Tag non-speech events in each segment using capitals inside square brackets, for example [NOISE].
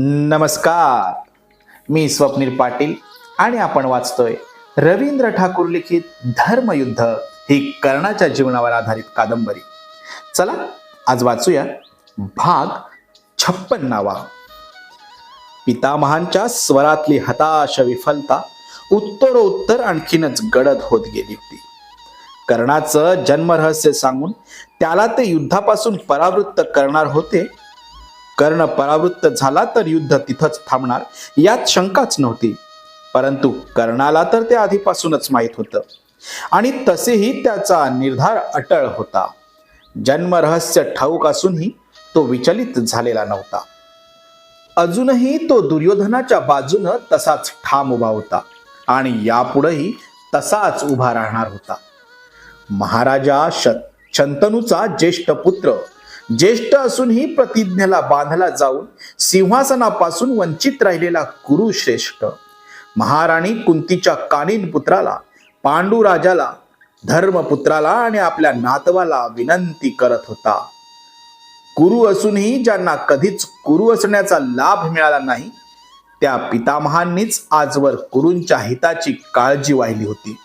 नमस्कार. मी स्वप्नील पाटील आणि आपण वाचतोय रवींद्र ठाकूर लिखित धर्मयुद्ध ही कर्णाच्या जीवनावर आधारित कादंबरी. चला आज वाचूया भाग छप्पन्नावा. पितामहांच्या स्वरातली हताश विफलता उत्तरोत्तर आणखीनच गडद होत गेली होती. कर्णाचं जन्मरहस्य सांगून त्याला ते युद्धापासून परावृत्त करणार होते कर्ण परावृत्त झाला तर युद्ध तिथंच थांबणार यात शंकाच नव्हती. परंतु कर्णाला तर ते आधीपासूनच माहीत होतं. आणि तसेही त्याचा निर्धार अटळ होता. जन्मरहस्य ठाऊक असूनही तो विचलित झालेला नव्हता. अजूनही तो दुर्योधनाच्या बाजूनं तसाच ठाम उभा होता आणि यापुढेही तसाच उभा राहणार होता. महाराजा शंतनूचा ज्येष्ठ पुत्र ज्येष्ठ असूनही प्रतिज्ञेला बांधला जाऊन सिंहासनापासून वंचित राहिलेला कुरुश्रेष्ठ महाराणी कुंतीच्या कानीन पुत्राला पांडू राजाला धर्मपुत्राला आणि आपल्या नातवाला विनंती करत होता. कुरु असूनही ज्यांना कधीच कुरु असण्याचा लाभ मिळाला नाही त्या पितामहांनीच आजवर कुरूंच्या हिताची काळजी वाहिली होती.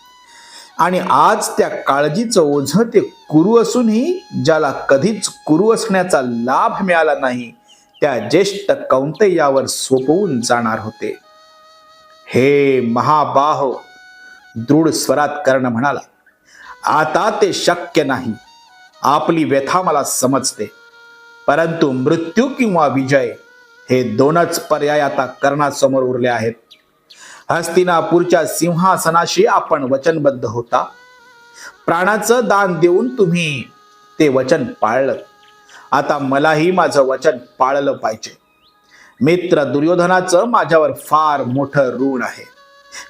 आणि आज त्या काळजीचं ओझ ते कुरु असूनही ज्याला कधीच कुरु असण्याचा लाभ मिळाला नाही त्या ज्येष्ठ कौंतेयावर सोपवून जाणार होते. हे महाबाह दृढ स्वरात कर्ण म्हणाला आता ते शक्य नाही. आपली व्यथा मला समजते. परंतु मृत्यू किंवा विजय हे दोनच पर्याय आता कर्णासमोर उरले आहेत. हस्तिनापूरच्या सिंहासनाशी आपण वचनबद्ध होता. प्राणाचं दान देऊन तुम्ही ते वचन पाळलं. आता मलाही माझं वचन पाळलं पाहिजे. मित्र दुर्योधनाचं माझ्यावर फार मोठं ऋण आहे.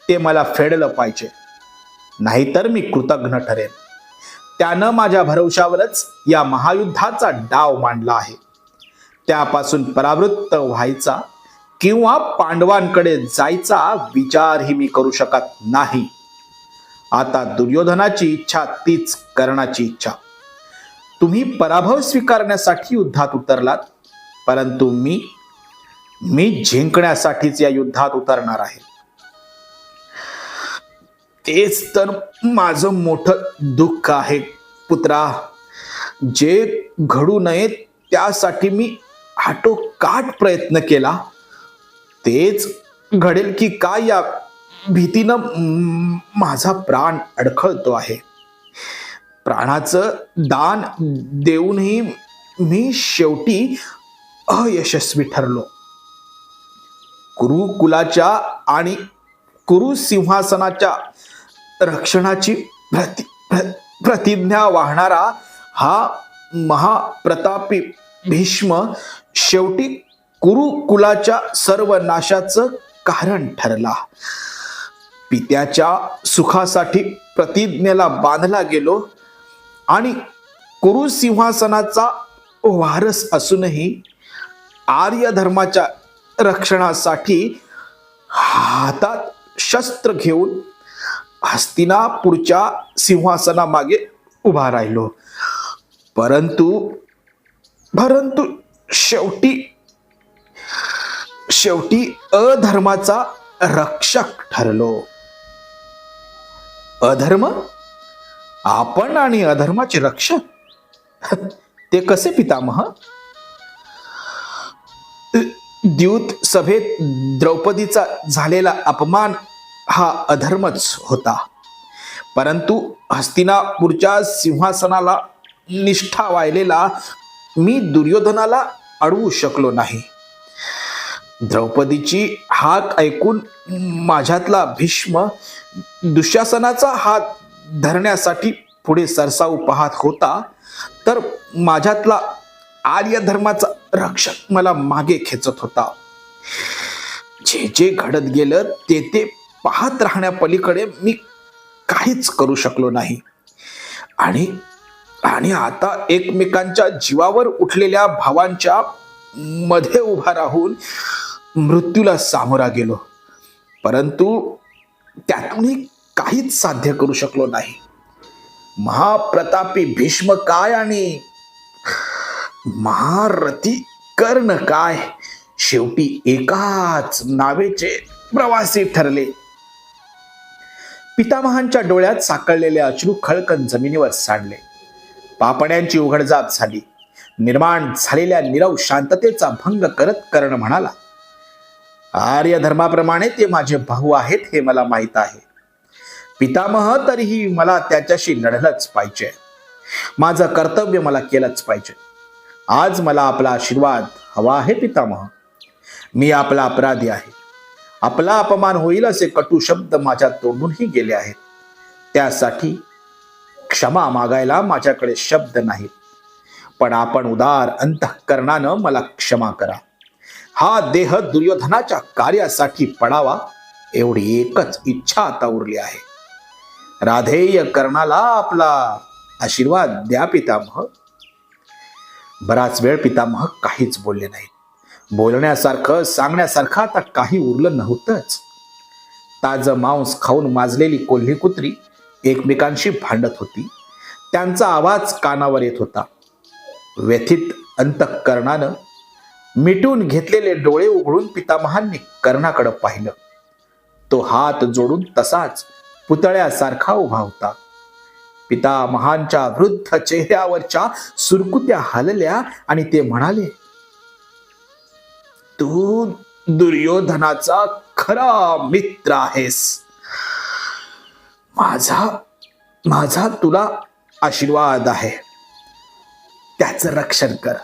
ते मला फेडलं पाहिजे. नाहीतर मी कृतज्ञ ठरेन. त्यानं माझ्या भरवशावरच या महायुद्धाचा डाव मांडला आहे. त्यापासून परावृत्त व्हायचा किंवा पांडवांकडे जायचा विचारही मी करू शकत नाही. आता दुर्योधनाची इच्छा तीच करण्याची इच्छा. तुम्ही पराभव स्वीकारण्यासाठी युद्धात उतरलात परंतु मी मी जिंकण्यासाठीच या युद्धात उतरणार आहे. तेच तर माझं मोठं दुःख आहे पुत्रा. जे घडू नये त्यासाठी मी आटोकाट प्रयत्न केला. तेच घडेल की काय या भीतीनं माझा प्राण अडखळतो आहे. प्राणाचं दान देऊनही मी शेवटी अयशस्वी ठरलो. कुरुकुलाच्या आणि कुरु सिंहासनाच्या रक्षणाची प्रति प्र- प्रतिज्ञा वाहणारा हा महाप्रतापी भीष्म शेवटी कुरुकुलाच्या सर्व नाशाचं कारण ठरला. पित्याच्या सुखासाठी प्रतिज्ञेला बांधला गेलो आणि कुरुसिंहासनाचा वारस असूनही आर्य धर्माच्या रक्षणासाठी हातात शस्त्र घेऊन हस्तिनापूरच्या सिंहासनामागे उभा राहिलो. परंतु परंतु शेवटी शेवटी अधर्माचा रक्षक ठरलो. अधर्म? आपण आणि अधर्माचे रक्षक? [LAUGHS] ते कसे पितामह? द्यूत सभेत द्रौपदीचा झालेला अपमान हा अधर्मच होता. परंतु हस्तिनापूरच्या सिंहासनाला निष्ठा वाहिलेला मी दुर्योधनाला अडवू शकलो नाही. द्रौपदीची हाक ऐकून माझ्यातला भीष्म दुःशासनाचा हात धरण्यासाठी पुढे सरसाऊ पाहत होता. तर माझ्यातला आर्य धर्माचा रक्षक मला मागे खेचत होता. जे जे घडत गेलं ते ते पाहत राहण्यापलीकडे मी काहीच करू शकलो नाही. आणि आणि आता एकमेकांच्या जीवावर उठलेल्या भावांच्या मध्ये उभा राहून मृत्यूला सामोरा गेलो. परंतु त्यातूनही काहीच साध्य करू शकलो नाही. महाप्रतापी भीष्म काय आणि महारथी कर्ण काय? शेवटी एकाच नावेचे प्रवासी ठरले. पितामहांच्या डोळ्यात साकळलेले अश्रू खळकन जमिनीवर सांडले. पापण्यांची उघडझाप झाली. निर्माण झालेल्या निरव शांततेचा भंग करत कर्ण म्हणाला आर्य धर्माप्रमाणे ते माझे भाऊ आहेत हे मला माहीत आहे. पितामह तरीही मला त्याच्याशी लढलंच पाहिजे. माझं कर्तव्य मला केलंच पाहिजे. आज मला आपला आशीर्वाद हवा आहे पितामह. मी आपला अपराधी आहे. आपला अपमान होईल असे कटू शब्द माझ्या तोंडूनही गेले आहेत. त्यासाठी क्षमा मागायला माझ्याकडे शब्द नाहीत पण आपण उदार अंतःकरणानं मला क्षमा करा. हा देह दुर्योधनाच्या कार्यासाठी पडावा एवढी एकच इच्छा आता उरली आहे. राधेय कर्णाला आपला आशीर्वाद द्या पितामह. बराच वेळ पितामह काहीच बोलले नाहीत. बोलण्यासारखं सांगण्यासारखं आता काही उरलं नव्हतंच. ताज मांस खाऊन माजलेली कोल्ही कुत्री एकमेकांशी भांडत होती. त्यांचा आवाज कानावर येत होता. व्यथित अंतःकरणानं मिटून घेतलेले डोळे उघडून पितामहांनी कर्णाकडे पाहिलं. तो हात जोडून तसाच पुतळ्यासारखा उभा होता. पितामहांच्या वृद्ध चेहऱ्यावरच्या सुरकुत्या हलल्या आणि ते म्हणाले तू दुर्योधनाचा खरा मित्र आहेस. माझा माझा तुला आशीर्वाद आहे. त्याचं रक्षण कर.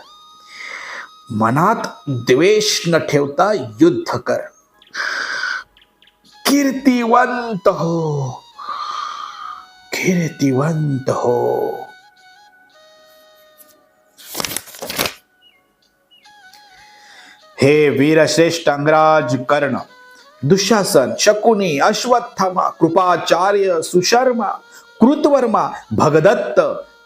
मनात द्वेष न ठेवता युद्ध कर. कीर्तिवंत हो. कीर्तिवंत हो. हे वीरश्रेष्ठ अंगराज कर्ण दुःशासन शकुनी अश्वत्थामा कृपाचार्य सुशर्मा कृतवर्मा भगदत्त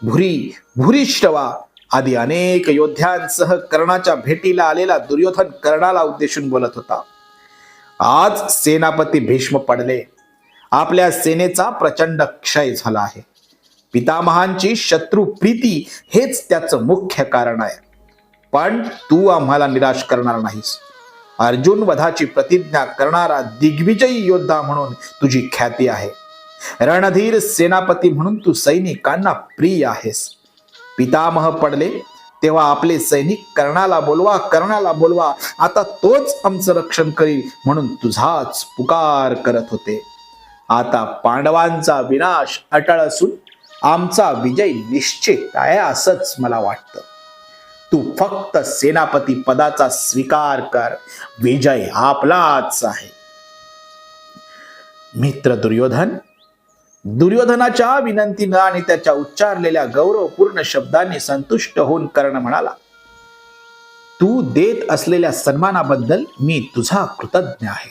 भुरी भुरिष्टवा आदी अनेक योद्ध्यांसह कर्णाच्या भेटीला आलेला दुर्योधन कर्णाला उद्देशून बोलत होता. आज सेनापती भीष्म पडले. आपल्या सेनेचा प्रचंड क्षय झाला आहे. पितामहांची शत्रू प्रीती हेच त्याचं मुख्य कारण आहे. पण तू आम्हाला निराश करणार नाहीस. अर्जुन वधाची प्रतिज्ञा करणारा दिग्विजयी योद्धा म्हणून तुझी ख्याती आहे. रणधीर सेनापती म्हणून तू सैनिकांना प्रिय आहेस. पितामह पडले तेव्हा आपले सैनिक कर्णाला बोलवा कर्णाला बोलवा आता तोच आमचं रक्षण करील म्हणून तुझाच पुकार करत होते. आता पांडवांचा विनाश अटळ असून आमचा विजय निश्चित आहे असंच मला वाटतं. तू फक्त सेनापती पदाचा स्वीकार कर विजय आपलाच आहे. मित्र दुर्योधन दुर्योधनाच्या विनंतीनं आणि त्याच्या उच्चारलेल्या गौरवपूर्ण शब्दांनी संतुष्ट होऊन कर्ण म्हणाला तू देत असलेल्या सन्मानाबद्दल मी तुझा कृतज्ञ आहे.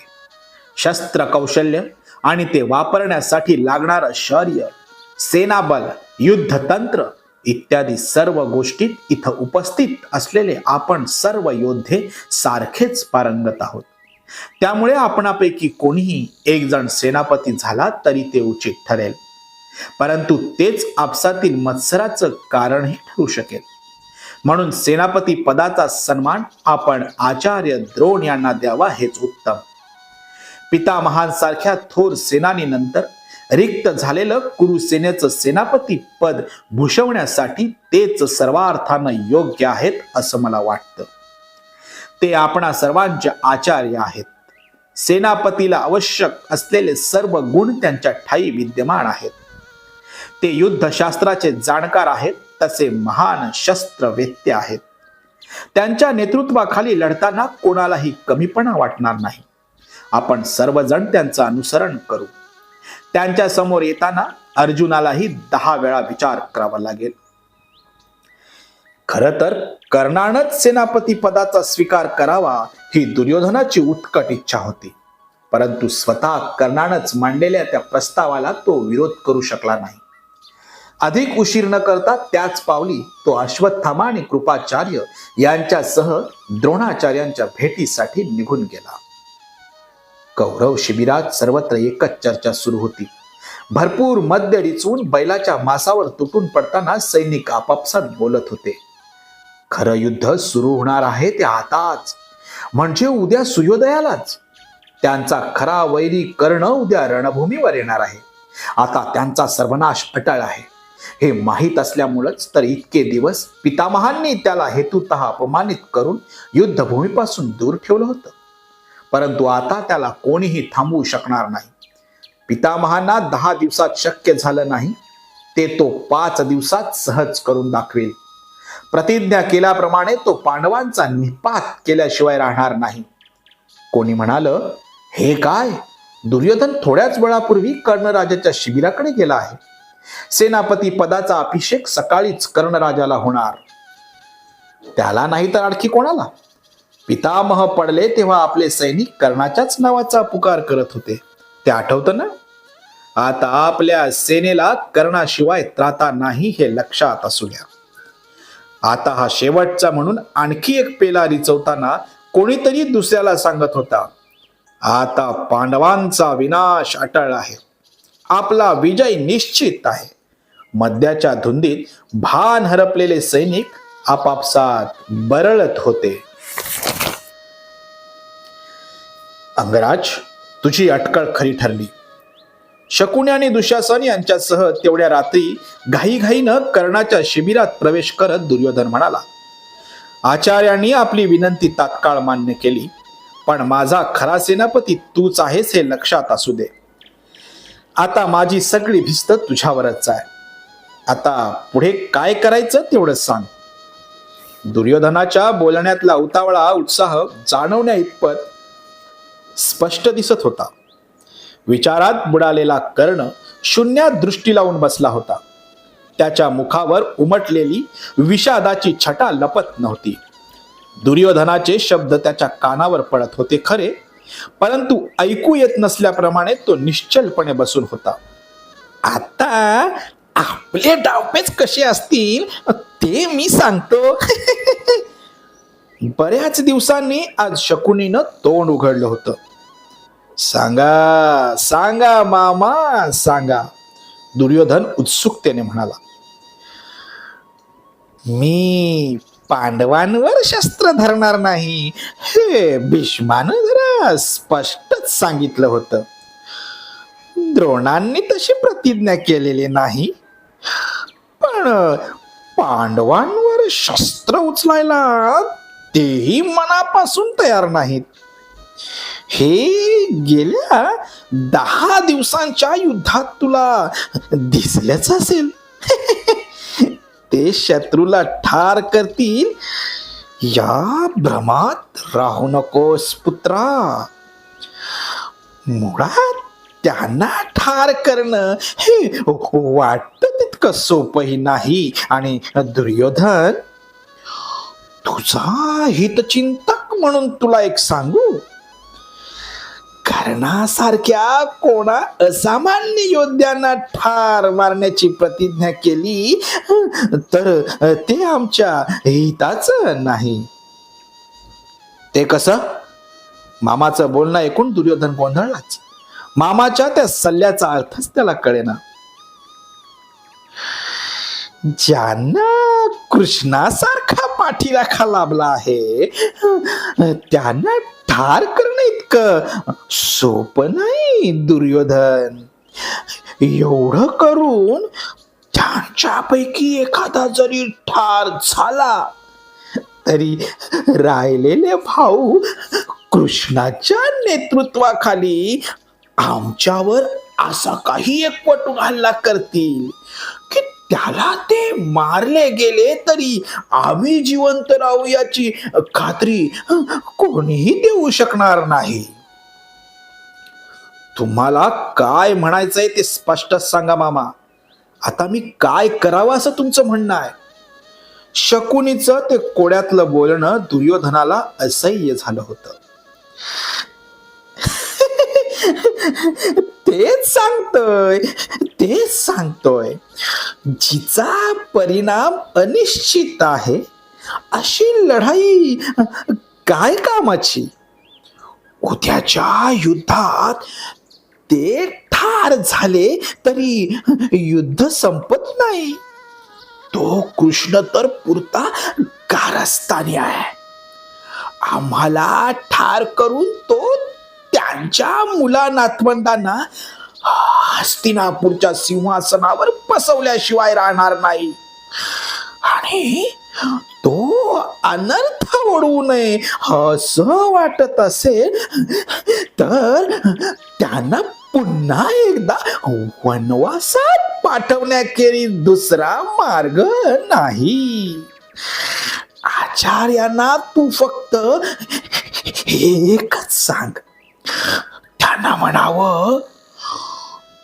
शस्त्र कौशल्य आणि ते वापरण्यासाठी लागणारं शौर्य सेनाबल युद्ध तंत्र इत्यादी सर्व गोष्टीत इथं उपस्थित असलेले आपण सर्व योद्धे सारखेच पारंगत आहोत. त्यामुळे आपणापैकी कोणीही एक जण सेनापती झाला तरी ते उचित ठरेल. परंतु तेच आपसातील मत्सराचं कारणही ठरू शकेल. म्हणून सेनापती पदाचा सन्मान आपण आचार्य द्रोण यांना द्यावा हेच उत्तम. पितामहांसारख्या थोर सेनानीनंतर रिक्त झालेलं कुरुसेनेचं सेनापती पद भूषवण्यासाठी तेच सर्वार्थानं योग्य आहेत असं मला वाटतं. ते आपणा सर्वांचे आचार्य आहेत. सेनापतीला आवश्यक असलेले सर्व गुण त्यांच्या ठाई विद्यमान आहेत. ते युद्धशास्त्राचे जाणकार आहेत तसे महान शस्त्रवेत्ते आहेत. त्यांच्या नेतृत्वाखाली लढताना कोणालाही कमीपणा वाटणार नाही. आपण सर्वजण त्यांचं अनुसरण करू. त्यांच्यासमोर येताना अर्जुनालाही दहा वेळा विचार करावा लागेल. खर तर कर्णानच सेनापती पदाचा स्वीकार करावा ही दुर्योधनाची उत्कट इच्छा होती. परंतु स्वतः कर्णानच मांडलेल्या त्या प्रस्तावाला तो विरोध करू शकला नाही. अधिक उशीर न करता त्याच पावली तो अश्वत्थामा आणि कृपाचार्य यांच्यासह द्रोणाचार्यांच्या भेटीसाठी निघून गेला. कौरव शिबिरात सर्वत्र एकच चर्चा सुरू होती. भरपूर मद्य रिचवून बैलाच्या मासावर तुटून पडताना सैनिक आपापसात बोलत होते. खरं युद्ध सुरू होणार आहे ते आताच. म्हणजे उद्या सूर्योदयालाच त्यांचा खरा वैरी कर्ण उद्या रणभूमीवर येणार आहे. आता त्यांचा सर्वनाश अटळ आहे. हे माहीत असल्यामुळंच तर इतके दिवस पितामहांनी त्याला हेतुत अपमानित करून युद्धभूमीपासून दूर ठेवलं होतं. परंतु आता त्याला कोणीही थांबवू शकणार नाही. पितामहांना दहा दिवसात शक्य झालं नाही. ते तो पाच दिवसात सहज करून दाखवेल. प्रतिज्ञा केल्याप्रमाणे तो पांडवांचा निपात केल्याशिवाय राहणार नाही. कोणी म्हणाल हे काय? दुर्योधन थोड्याच वेळापूर्वी कर्णराजाच्या शिबिराकडे गेला आहे. सेनापती पदाचा अभिषेक सकाळीच कर्णराजाला होणार. त्याला नाही तर आणखी कोणाला? पितामह पडले तेव्हा आपले सैनिक कर्णाच्याच नावाचा पुकार करत होते. ते आठवतं ना? आता आपल्या सेनेला कर्णाशिवाय त्राता नाही हे लक्षात असू द्या. आता हा शेवटचा म्हणून आणखी एक पेला रिचवताना कोणीतरी दुसऱ्याला सांगत होता आता पांडवांचा विनाश अटळ आहे. आपला विजय निश्चित आहे. मद्याच्या धुंदीत भान हरपलेले सैनिक आपापसात बरळत होते. अंगराज तुझी अटकळ खरी ठरली. शकुनी आणि दुशासन यांच्यासह तेवढ्या रात्री घाईघाईनं कर्णाच्या शिबिरात प्रवेश करत दुर्योधन म्हणाला आचार्यांनी आपली विनंती तात्काळ मान्य केली पण माझा खरा सेनापती तूच आहेस हे लक्षात असू दे. आता माझी सगळी भिस्त तुझ्यावरच आहे. आता पुढे काय करायचं तेवढंच सांग. दुर्योधनाच्या बोलण्यातला उतावळा उत्साह जाणवण्या इतपत स्पष्ट दिसत होता. विचारात बुडालेला कर्ण शून्यात दृष्टी लावून बसला होता. त्याच्या मुखावर उमटलेली विषादाची छटा लपत नव्हती. दुर्योधनाचे शब्द त्याच्या कानावर पडत होते खरे परंतु ऐकू येत नसल्याप्रमाणे तो निश्चलपणे बसून होता. आता आपले डावपेच कसे असतील ते मी सांगतो. [LAUGHS] बऱ्याच दिवसांनी आज शकुनीनं तोंड उघडलं होतं. सांगा सांगा मामा सांगा. दुर्योधन उत्सुकतेने म्हणाला मी पांडवांवर शस्त्र धरणार नाही. हे भीष्मानं जरा स्पष्टच सांगितलं होतं. द्रोणांनी तशी प्रतिज्ञा केलेली नाही. पण पांडवांवर शस्त्र उचलायला तेही मनापासून तयार नाहीत. हे गेल्या दहा दिवसांच्या युद्धात तुला दिसल्याच असेल. [LAUGHS] ते शत्रूला ठार करतील. या भ्रमात राहू नकोस पुत्रा. मुळात त्यांना ठार करणं हे वाटत तितकं सोपंही नाही. आणि दुर्योधन तुझा हितचिंतक म्हणून तुला एक सांगू? कर्णासारख्या कोणा असामान्य योद्ध्यांना ठार मारण्याची प्रतिज्ञा केली तर ते आमच्या हिताच नाही. ते कसं? मामाचं बोलणं ऐकून दुर्योधन गोंधळलाच. मामाच्या त्या सल्ल्याचा अर्थच त्याला कळेना. ज्यांना कृष्णासारखा पाठीराखा लाभला आहे त्यांना ठार करणं इतकं सोपं नाही दुर्योधन. एवढं करून त्यांच्यापैकी एखादा जरी ठार झाला तरी राहिलेले भाऊ कृष्णाच्या नेतृत्वाखाली आमच्यावर असा काही एकवटून हल्ला करतील. त्याला ते मारले गेले तरी आम्ही जिवंत राहू याची खात्री कोणीही देऊ शकणार नाही. तुम्हाला काय म्हणायचंय ते स्पष्ट सांगा मामा. आता मी काय करावं असं तुमचं म्हणणं आहे? शकुनीचं ते कोड्यातलं बोलणं दुर्योधनाला असह्य झालं होतं. [LAUGHS] तेच सांगतोय तेच सांगतोय. जिचा परिणाम अनिश्चित आहे अशी लढाई काय कामाची? उद्याच्या युद्धात ते ठार झाले तरी युद्ध संपत नाही. तो कृष्ण तर पुरता कारस्थानी आहे. आम्हाला ठार करून तो त्यांच्या मुला नातवंडांना हस्तिनापूरच्या सिंहासनावर बसवल्याशिवाय राहणार नाही. आणि तो अनर्थ ओढवू नये असं वाटत असेल तर त्यांना पुन्हा एकदा वनवासात पाठवण्याखेरीज दुसरा मार्ग नाही. आचार्यांना तू फक्त एकच सांग. त्यांना म्हणावं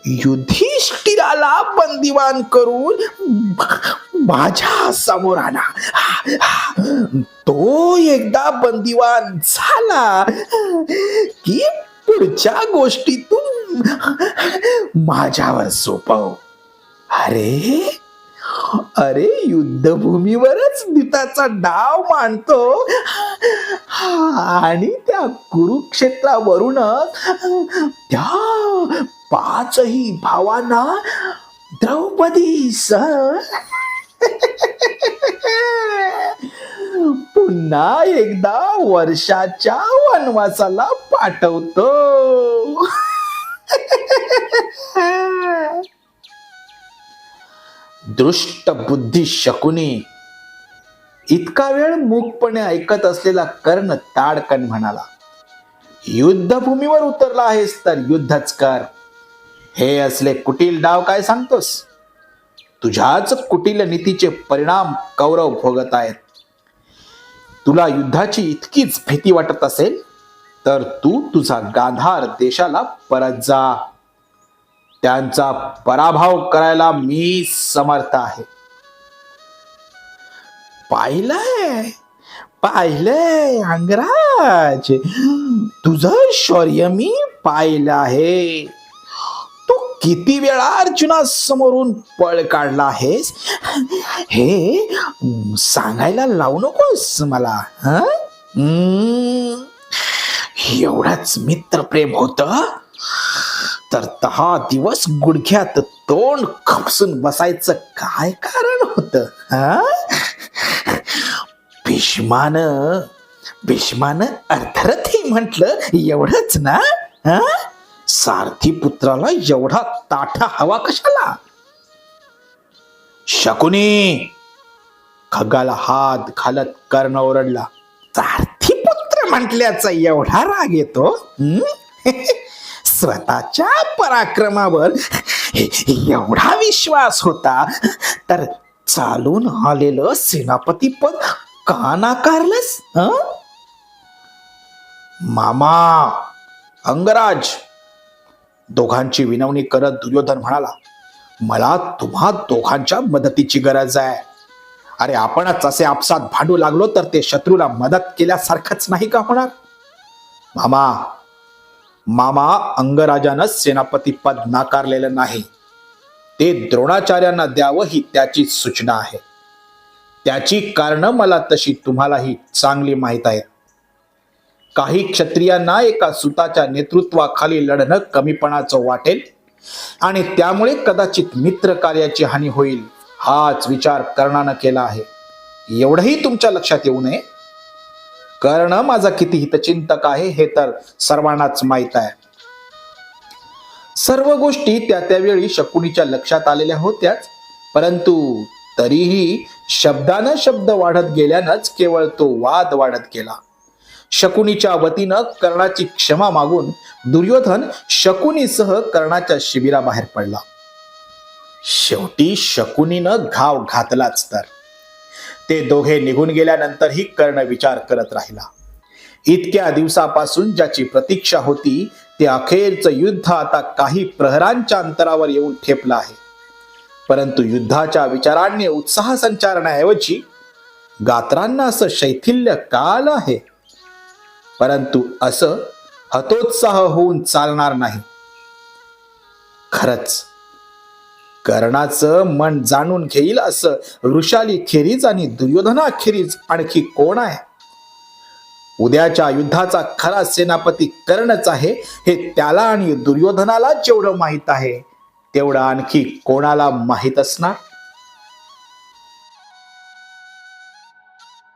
युधिष्ठिराला बंदिवान करून माझ्यासमोर आणा. तो एकदा बंदिवान झाला की पुढच्या गोष्टीतून माझ्यावर सोपव. अरे अरे युद्धभूमीवरच निताचा डाव मांडतो आणि त्या कुरुक्षेत्रावरूनच त्या पाचही भावांना द्रौपदी सर पुन्हा एकदा वर्षाच्या वनवासाला पाठवतो. दृष्ट बुद्धी शकुनी. इतका वेळ मूकपणे ऐकत असलेला कर्ण ताडकन म्हणाला युद्धभूमीवर उतरला आहेस तर युद्धच कर. हे असले कुटील डाव काय सांगतोस? तुझ्याच कुटील नीतीचे परिणाम कौरव भोगत आहेत. तुला युद्धाची इतकीच भीती वाटत असेल तर तू तुझा गांधार देशाला परत जा. त्यांचा पराभव करायला मी समर्थ आहे. पाहिलंय पाहिलंय अंगराज. तुझं शौर्य मी पाहिलं आहे. तू किती वेळा अर्जुना समोरून पळ काढला आहेस? हे सांगायला लावू नकोस मला एवढाच एवढंच मित्रप्रेम होतं? तर दहा दिवस गुडघ्यात तोंड खपसून बसायचं काय कारण होत भीष्मान भीष्मान अर्थरथी म्हटलं एवढंच ना हा? सारथी पुत्राला एवढा ताठा हवा कशाला? शकुनी खगाला हात घालत कर्ण ओरडला सारथी पुत्र म्हटल्याचा एवढा राग येतो हं? [LAUGHS] स्वतःच्या पराक्रमावर एवढा विश्वास होता. तर चालून आलेलं सेनापती पद का नाकारलंस? मामा अंगराज दोघांची विनवणी करत दुर्योधन म्हणाला मला तुम्हा दोघांच्या मदतीची गरज आहे. अरे आपणच असे आपसात भांडू लागलो तर ते शत्रूला मदत केल्यासारखंच नाही का होणार? मामा मामा अंगराजानं सेनापती पद नाकारलेलं नाही. ते द्रोणाचार्यांना द्यावं ही त्याची सूचना आहे. त्याची कारण मला तशी तुम्हालाही चांगली माहीत आहेत. काही क्षत्रियांना एका सुताच्या नेतृत्वाखाली लढणं कमीपणाचं वाटेल आणि त्यामुळे कदाचित मित्र कार्याची हानी होईल हाच विचार कर्णानं केला आहे. एवढंही तुमच्या लक्षात येऊ नये. कर्ण माझा किती हितचिंतक आहे हे तर सर्वांनाच माहीत आहे. सर्व गोष्टी त्या त्यावेळी शकुनीच्या लक्षात आलेल्या होत्याच. परंतु तरीही शब्दानं शब्द वाढत गेल्यानंच केवळ तो वाद वाढत गेला. शकुनीच्या वतीनं कर्णाची क्षमा मागून दुर्योधन शकुनीसह कर्णाच्या शिबिराबाहेर पडला. शेवटी शकुनीनं घाव घातलाच तर. ते दोघे निघून गेल्यानंतरही कर्ण विचार करत राहिला. इतक्या दिवसापासून ज्याची प्रतीक्षा होती ते अखेरचं युद्ध आता काही प्रहरांच्या अंतरावर येऊन ठेपलं आहे. परंतु युद्धाच्या विचारांनी उत्साह संचारण्याऐवजी गात्रांना असं शैथिल्य काल आहे. परंतु असं हतोत्साह होऊन चालणार नाही. खरंच कर्णाचं मन जाणून घेईल असं वृषाली खेरीज आणि दुर्योधनाखेरीज आणखी कोण आहे? उद्याच्या युद्धाचा खरा सेनापती कर्णच आहे हे त्याला आणि दुर्योधनाला जेवढं माहीत आहे तेवढं आणखी कोणाला माहीत असणार?